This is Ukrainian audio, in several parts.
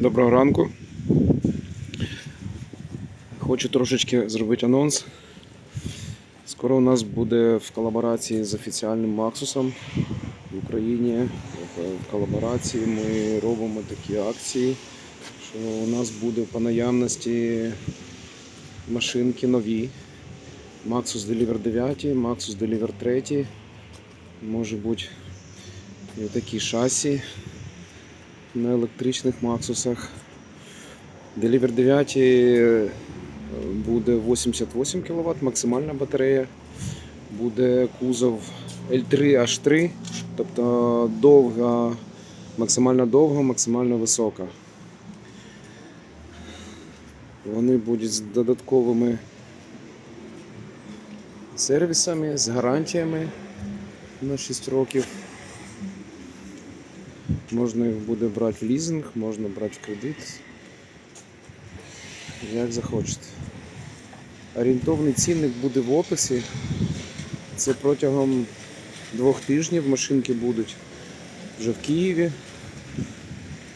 Доброго ранку. Хочу трошечки зробити анонс. Скоро у нас буде в колаборації з офіціальним Максусом в Україні. В колаборації ми робимо такі акції, що у нас буде по наявності машинки нові. Maxus Deliver 9, Maxus Deliver 3, може бути і такі шасі на електричних Максусах. Deliver 9 е, буде 88 кВт, максимальна батарея. Буде кузов L3H3, тобто довга, максимально довга, максимально висока. Вони будуть з додатковими сервісами, з гарантіями на 6 років. Можна їх буде брати лізинг, можна брати кредит. Як захочете. Орієнтовний цінник буде в описі. Це протягом двох тижнів машинки будуть вже в Києві.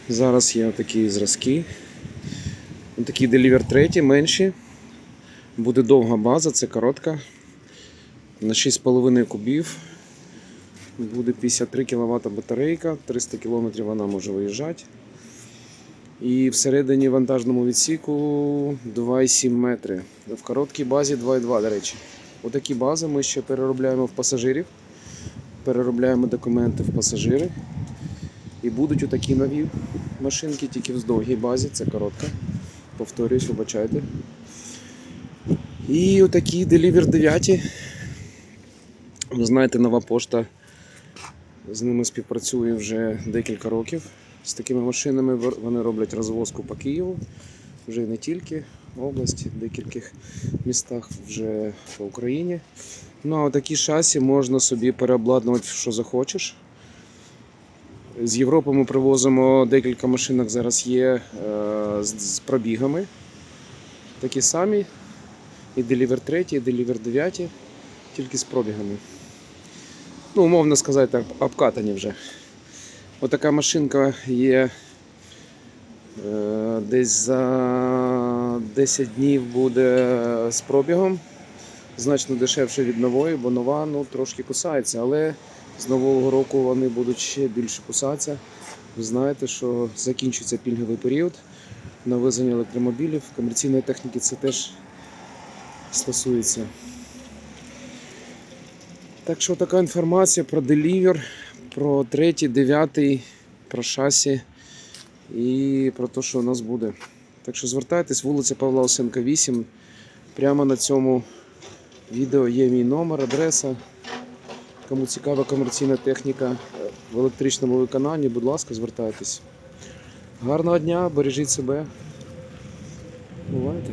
Зараз є такі зразки. Такі Deliver 3 менші. Буде довга база, це коротка. На 6,5 кубів. Буде 53 кВт батарейка, 300 км вона може виїжджати. І всередині вантажному відсіку 2,7 метри. В короткій базі 2,2, до речі. Отакі бази ми ще переробляємо в пасажирів. Переробляємо документи в пасажири. І будуть отакі нові машинки, тільки в довгій базі, це коротка. Повторюсь, вибачайте. І отакі Deliver 9. Ви знаєте, нова пошта з ними співпрацює вже декілька років. З такими машинами вони роблять розвозку по Києву, вже не тільки в області, в декількох містах вже по Україні. Ну а такі шасі можна собі переобладнувати, що захочеш. З Європи ми привозимо декілька машинок зараз є е, з пробігами. Такі самі. І Deliver 3, і Deliver 9, тільки з пробігами ну, умовно сказати, обкатані вже. Отака машинка є е, десь за 10 днів буде з пробігом. Значно дешевше від нової, бо нова ну, трошки кусається, але з нового року вони будуть ще більше кусатися. Ви знаєте, що закінчується пільговий період на везення електромобілів. Комерційної техніки це теж стосується. Так що така інформація про делівер, про третій, дев'ятий, про шасі і про те, що у нас буде. Так що звертайтесь, вулиця Павла Осенка, 8. Прямо на цьому відео є мій номер, адреса. Кому цікава комерційна техніка в електричному виконанні, будь ласка, звертайтесь. Гарного дня, бережіть себе. Бувайте.